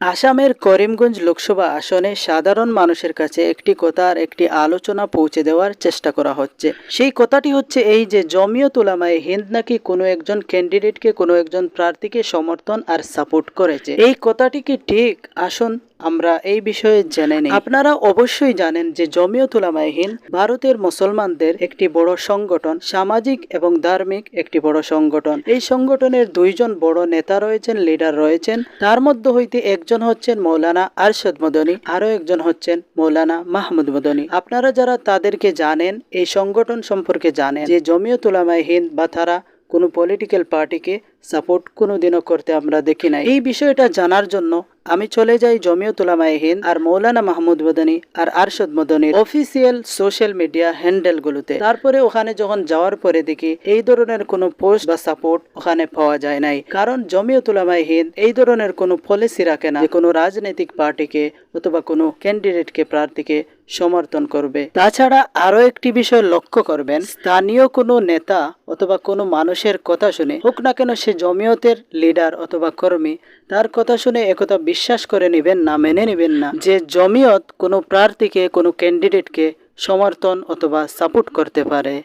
আসামের করিমগঞ্জ লোকসভা আসনে সাধারণ মানুষের কাছে একটি কথার একটি আলোচনা পৌঁছে দেওয়ার চেষ্টা করা হচ্ছে। সেই কথাটি হচ্ছে এই যে জমিয়ত তুলামায় হিন্দ নাকি কোনো একজন ক্যান্ডিডেটকে কোনো একজন প্রার্থীকে সমর্থন আর সাপোর্ট করেছে। এই কথাটি কি ঠিক? আসুন আমরা এই বিষয়ে জেনে নিই। আপনারা অবশ্যই জানেন যে জমিয়ত উলামায়ে ভারতের মুসলমানদের একটি বড় সংগঠন, সামাজিক এবং ধার্মিক একটি বড় সংগঠন। এই সংগঠনের দুইজন বড় নেতা রয়েছেন, লিডার রয়েছেন। তার মধ্যে হইতে একজন হচ্ছেন মৌলানা আরশদ মদনী আরও একজন হচ্ছেন মৌলানা মাহমুদ মদনী। আপনারা যারা তাদেরকে জানেন, এই সংগঠন সম্পর্কে জানেন যে জমিয়ত উলামায়ে বা তারা কোনো পলিটিক্যাল পার্টিকে সাপোর্ট কোনোদিনও করতে আমরা দেখি নাই। এই বিষয়টা জানার জন্য আমি চলে যাই জমিয়তুলামায় হিন্দ আর মৌলানা মাহমুদ মদনী আর আরশদ মদনীর অফিসিয়াল সোশ্যাল মিডিয়া হ্যান্ডেলগুলোতে তারপরে ওখানে যখন যাওয়ার পরে দেখি এই ধরনের কোনো পোস্ট বা সাপোর্ট ওখানে পাওয়া যায় নাই। কারণ জমিয়তুলামায় হিন্দ এই ধরনের কোনো পলিসি রাখে না কোনো রাজনৈতিক পার্টিকে অথবা কোনো ক্যান্ডিডেটকে প্রার্থীকে সমর্থন করবে। তাছাড়া আরও একটি বিষয় লক্ষ্য করবেন, স্থানীয় কোনো নেতা অথবা কোনো মানুষের কথা শুনে, হোক না কেন সে জমিয়তের লিডার অথবা কর্মী, তার কথা শুনে একথা বিশ্বাস করে নেবেন না, মেনে নেবেন না যে জমিয়ত কোনো প্রার্থীকে, কোনো ক্যান্ডিডেটকে সমর্থন অথবা সাপোর্ট করতে পারে।